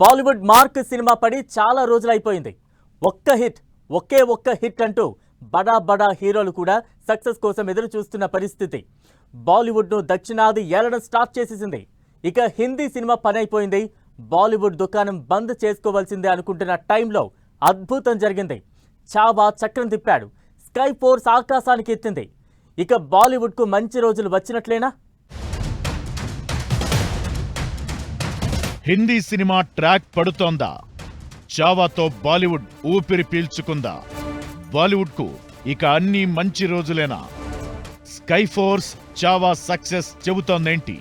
Bollywood mark cinema పడి చాలా రోజులైపోయింది. ఒక్క హిట్ ఒకే ఒక్క హిట్ అంటూ బడా బడా హీరోలు కూడా సక్సెస్ కోసం ఎదురు చూస్తున్న పరిస్థితి. బాలీవుడ్ను దక్షిణాది ఏలడం స్టార్ట్ చేసేసింది. ఇక హిందీ సినిమా పని అయిపోయింది బాలీవుడ్ దుకాణం బంద్ చేసుకోవాల్సిందే అనుకుంటున్న టైంలో అద్భుతం జరిగింది. చాబా చక్రం తిప్పాడు. స్కై ఫోర్స్ ఆకాశానికి ఎత్తింది. ఇక బాలీవుడ్కు మంచి రోజులు వచ్చినట్లేనా? హిందీ సినిమా ట్రాక్ పడుతోందా? చావాతో బాలీవుడ్ ఊపిరి పీల్చుకుందా? బాలీవుడ్కు ఇక అన్ని మంచి రోజులేనా? స్కై ఫోర్స్ చావా సక్సెస్ చెబుతోందేంటి?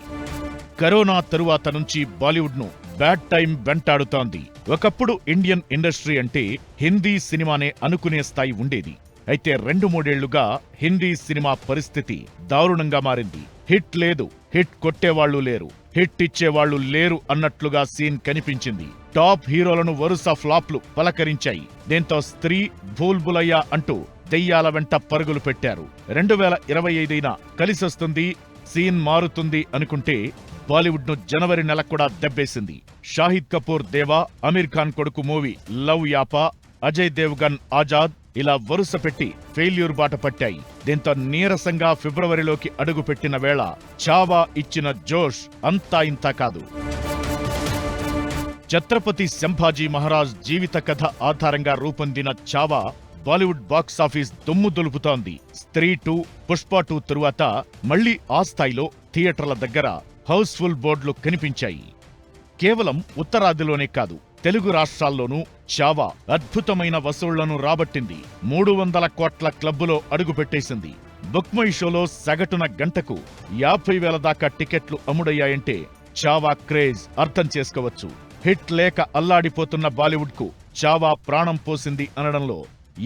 కరోనా తరువాత నుంచి బాలీవుడ్ను బ్యాడ్ టైం వెంటాడుతోంది. ఒకప్పుడు ఇండియన్ ఇండస్ట్రీ అంటే హిందీ సినిమానే అనుకునే స్థాయి ఉండేది. అయితే రెండు మూడేళ్ళుగా హిందీ సినిమా పరిస్థితి దారుణంగా మారింది. హిట్ లేదు హిట్ కొట్టేవాళ్ళు లేరు హిట్ ఇచ్చేవాళ్ళు లేరు అన్నట్లుగా సీన్ కనిపించింది. టాప్ హీరోలను వరుస ఫ్లాప్లు పలకరించాయి. దీంతో స్త్రీ భూల్బులయ్య అంటూ దెయ్యాల వెంట పరుగులు పెట్టారు. రెండు వేల ఇరవై ఐదైనా కలిసొస్తుంది సీన్ మారుతుంది అనుకుంటే బాలీవుడ్ను జనవరి నెల కూడా దెబ్బేసింది. షాహిద్ కపూర్ దేవా అమీర్ ఖాన్ కొడుకు మూవీ లవ్ యాపా అజయ్ దేవ్గన్ ఆజాద్ ఇలా వరుస పెట్టి ఫెయిల్యూర్ బాట పట్టాయి. దీంతో నీరసంగా ఫిబ్రవరిలోకి అడుగుపెట్టిన వేళ చావా ఇచ్చిన జోష్ అంతా ఇంతా కాదు. ఛత్రపతి సంభాజీ మహారాజ్ జీవిత కథ ఆధారంగా రూపొందిన చావా బాలీవుడ్ బాక్సాఫీస్ దుమ్ము దులుపుతోంది. స్త్రీ టూ పుష్ప టూ తరువాత మళ్ళీ ఆ స్థాయిలో థియేటర్ల దగ్గర హౌస్ఫుల్ బోర్డులు కనిపించాయి. కేవలం ఉత్తరాదిలోనే కాదు తెలుగు రాష్ట్రాల్లోనూ చావా అద్భుతమైన వసూళ్ళను రాబట్టింది. మూడు వందల కోట్ల క్లబ్బులో అడుగుపెట్టేసింది బుక్మై షోలో సగటున గంటకు యాభై వేల దాకా టికెట్లు అమ్ముడయ్యాయంటే చావా క్రేజ్ అర్థం చేసుకోవచ్చు. హిట్ లేక అల్లాడిపోతున్న బాలీవుడ్కు చావా ప్రాణం పోసింది అనడంలో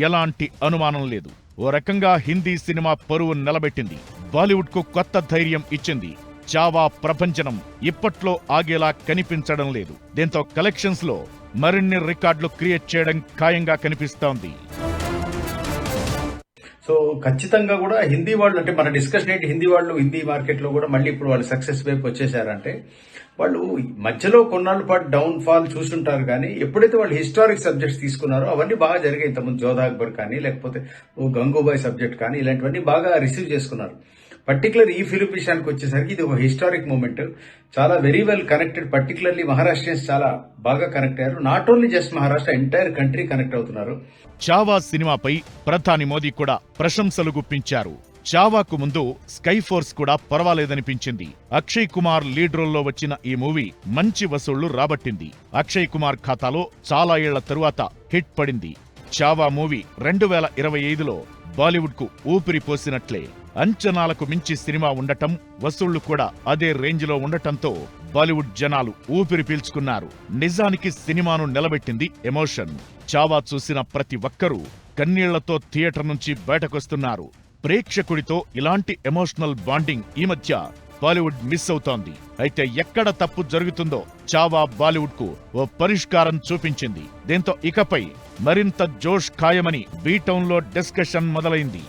ఎలాంటి అనుమానం లేదు. ఓ రకంగా హిందీ సినిమా పరువు నిలబెట్టింది. బాలీవుడ్కు కొత్త ధైర్యం ఇచ్చింది. జావా ప్రపంచనం ఇప్పట్లో ఆగేలా కనిపించడం లేదు. దీంతో కలెక్షన్స్లో మరిన్ని రికార్డులు క్రియేట్ చేయడం ఖాయంగా కనిపిస్తోంది. సో ఖచ్చితంగా కూడా హిందీ వాళ్ళు అంటే మన డిస్కషన్ ఏంటి హిందీ వాళ్ళు హిందీ మార్కెట్లో కూడా మళ్ళీ ఇప్పుడు వాళ్ళు సక్సెస్ వైపు వచ్చేసారంటే వాళ్ళు మధ్యలో కొన్నాళ్ళ పాటు డౌన్ ఫాల్ చూసుంటారు కానీ ఎప్పుడైతే వాళ్ళు హిస్టారిక్ సబ్జెక్ట్స్ తీసుకున్నారో అవన్నీ బాగా జరిగాయి. ఇంతకుముందు జోధా అక్బర్ కానీ లేకపోతే గంగూబాయ్ సబ్జెక్ట్ కానీ ఇలాంటివన్నీ బాగా రిసీవ్ చేసుకున్నారు. పర్టికులర్ ఈ ఫిలిం విషయానికి వచ్చేసరికి ఇది ఒక హిస్టారిక్ మూమెంట్ చాలా very well connected particularly Maharashtrians చాలా బాగా కనెక్ట్ అయ్యారు. Not only just Maharashtra entire country connect అవుతున్నారు. చావా సినిమాపై ప్రధాని మోదీ కూడా ప్రశంసలు గుప్పించారు. చావాకు ముందు స్కై ఫోర్స్ కూడా పర్వాలేదనిపించింది. అక్షయ్ కుమార్ లీడ్ రోల్లో వచ్చిన ఈ మూవీ మంచి వసూళ్ళు రాబట్టింది. అక్షయ్ కుమార్ ఖాతాలో చాలా ఏళ్ళ తరువాత హిట్ పడింది. చావా మూవీ రెండు వేల ఇరవై ఐదులో బాలీవుడ్కు ఊపిరి పోసినట్లే. అంచనాలకు మించి సినిమా ఉండటం వసూళ్ళు కూడా అదే రేంజ్లో ఉండటంతో బాలీవుడ్ జనాలు ఊపిరి పీల్చుకున్నారు. నిజానికి సినిమాను నిలబెట్టింది ఎమోషన్. చావా చూసిన ప్రతి ఒక్కరూ కన్నీళ్ళతో థియేటర్ నుంచి బయటకొస్తున్నారు. ప్రేక్షకుడితో ఇలాంటి ఎమోషనల్ బాండింగ్ ఈ మధ్య బాలీవుడ్ మిస్ అవుతోంది. అయితే ఎక్కడ తప్పు జరుగుతుందో చావా బాలీవుడ్కు ఓ పరిష్కారం చూపించింది. దీంతో ఇకపై మరింత జోష్ ఖాయమని బీటౌన్లో డిస్కషన్ మొదలైంది.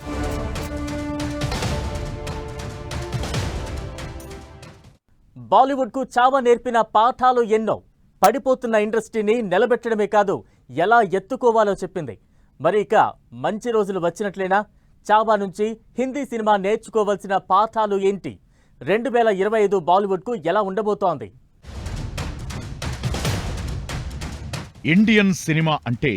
బాలీవుడ్కు చావ నేర్పిన పాఠాలు ఎన్నో. పడిపోతున్న ఇండస్ట్రీని నిలబెట్టడమే కాదు ఎలా ఎత్తుకోవాలో చెప్పింది. మరి ఇక మంచి రోజులు వచ్చినట్లేనా? చావా నుంచి హిందీ సినిమా నేర్చుకోవాల్సిన పాఠాలు ఏంటి? రెండు వేల ఇరవై ఐదు బాలీవుడ్కు ఎలా ఉండబోతోంది? ఇండియన్ సినిమా అంటే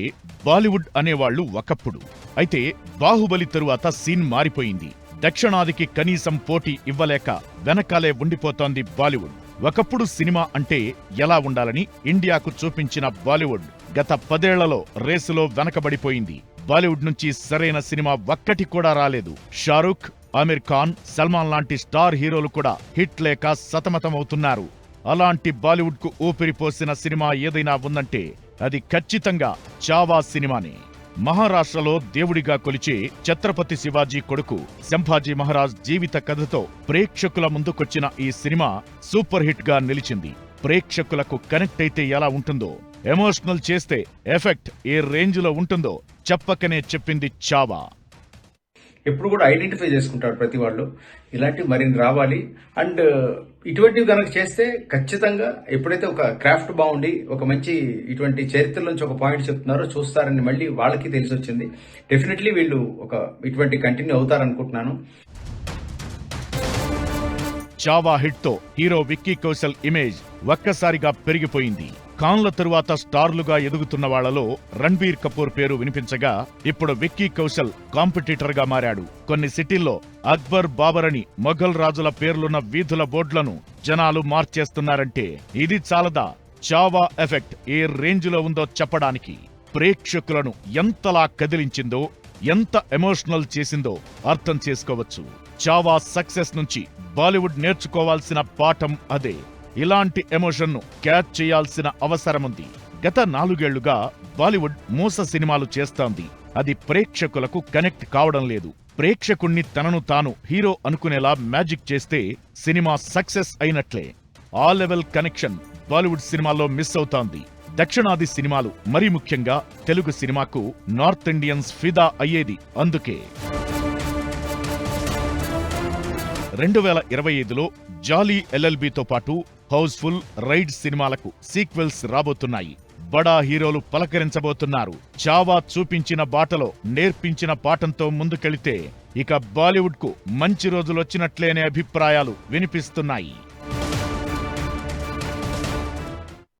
బాలీవుడ్ అనేవాళ్ళు ఒకప్పుడు. అయితే బాహుబలి తరువాత సీన్ మారిపోయింది. దక్షిణాదికి కనీసం పోటీ ఇవ్వలేక వెనకాలే ఉండిపోతోంది బాలీవుడ్. ఒకప్పుడు సినిమా అంటే ఎలా ఉండాలని ఇండియాకు చూపించిన బాలీవుడ్ గత పదేళ్ళలో రేసులో వెనకబడిపోయింది. బాలీవుడ్ నుంచి సరైన సినిమా ఒక్కటి కూడా రాలేదు. షారుఖ్ ఆమిర్ ఖాన్ సల్మాన్ లాంటి స్టార్ హీరోలు కూడా హిట్ లేక సతమతమవుతున్నారు. అలాంటి బాలీవుడ్కు ఊపిరిపోసిన సినిమా ఏదైనా ఉందంటే అది ఖచ్చితంగా చావా సినిమానే. మహారాష్ట్రలో దేవుడిగా కొలిచే ఛత్రపతి శివాజీ కొడుకు శంభాజీ మహారాజ్ జీవిత కథతో ప్రేక్షకుల ముందుకొచ్చిన ఈ సినిమా సూపర్ హిట్గా నిలిచింది. ప్రేక్షకులకు కనెక్ట్ అయితే ఎలా ఉంటుందో ఎమోషనల్ చేస్తే ఎఫెక్ట్ ఏ రేంజ్లో ఉంటుందో చెప్పకనే చెప్పింది చావా. ఎప్పుడు కూడా ఐడెంటిఫై చేసుకుంటారు ప్రతి వాళ్ళు. ఇలాంటివి మరిన్ని రావాలి. అండ్ uh, ఇటువంటివి కనుక చేస్తే ఖచ్చితంగా ఎప్పుడైతే ఒక క్రాఫ్ట్ బాగుండి ఒక మంచి ఇటువంటి చరిత్ర నుంచి ఒక పాయింట్ చెప్తున్నారో చూస్తారని మళ్ళీ వాళ్ళకి తెలిసి వచ్చింది డెఫినెట్లీ వీళ్ళు ఒక ఇటువంటి కంటిన్యూ అవుతారనుకుంటున్నాను. చావా హిట్తో హీరో విక్కీ కౌశల్ ఇమేజ్ ఒక్కసారిగా పెరిగిపోయింది. ఖాన్ల తరువాత స్టార్లుగా ఎదుగుతున్న వాళ్ళలో రణ్బీర్ కపూర్ పేరు వినిపించగా ఇప్పుడు విక్కీ కౌశల్ కాంపిటీటర్గా మారాడు. కొన్ని సిటీల్లో అక్బర్ బాబర్ అని మొఘల్ రాజుల పేర్లున్న వీధుల బోర్డులను జనాలు మార్చేస్తున్నారంటే ఇది చాలదా? చావా ఎఫెక్ట్ ఏ రేంజ్లో ఉందో చెప్పడానికి ప్రేక్షకులను ఎంతలా కదిలించిందో ఎంత ఎమోషనల్ చేసిందో అర్థం చేసుకోవచ్చు. చావా సక్సెస్ నుంచి బాలీవుడ్ నేర్చుకోవాల్సిన పాఠం అదే. ఇలాంటి ఎమోషన్ను క్యాచ్ చేయాల్సిన అవసరముంది. గత నాలుగేళ్ళుగా బాలీవుడ్ మూస సినిమాలు చేస్తోంది. అది ప్రేక్షకులకు కనెక్ట్ కావడం లేదు. ప్రేక్షకుణ్ణి తనను తాను హీరో అనుకునేలా మ్యాజిక్ చేస్తే సినిమా సక్సెస్ అయినట్లే. ఆ లెవెల్ కనెక్షన్ బాలీవుడ్ సినిమాల్లో మిస్ అవుతోంది. దక్షిణాది సినిమాలు మరీ ముఖ్యంగా తెలుగు సినిమాకు నార్త్ ఇండియన్స్ ఫిదా అయ్యేది అందుకే. రెండు వేల ఇరవై ఐదులో జాలీ ఎల్ఎల్బితో పాటు హౌస్ఫుల్ రైడ్ సినిమాలకు సీక్వెల్స్ రాబోతున్నాయి. బడా హీరోలు పలకరించబోతున్నారు. చావా చూపించిన బాటలో నేర్పించిన పాఠంతో ముందుకెళితే ఇక బాలీవుడ్కు మంచి రోజులొచ్చినట్లేనే అభిప్రాయాలు వినిపిస్తున్నాయి.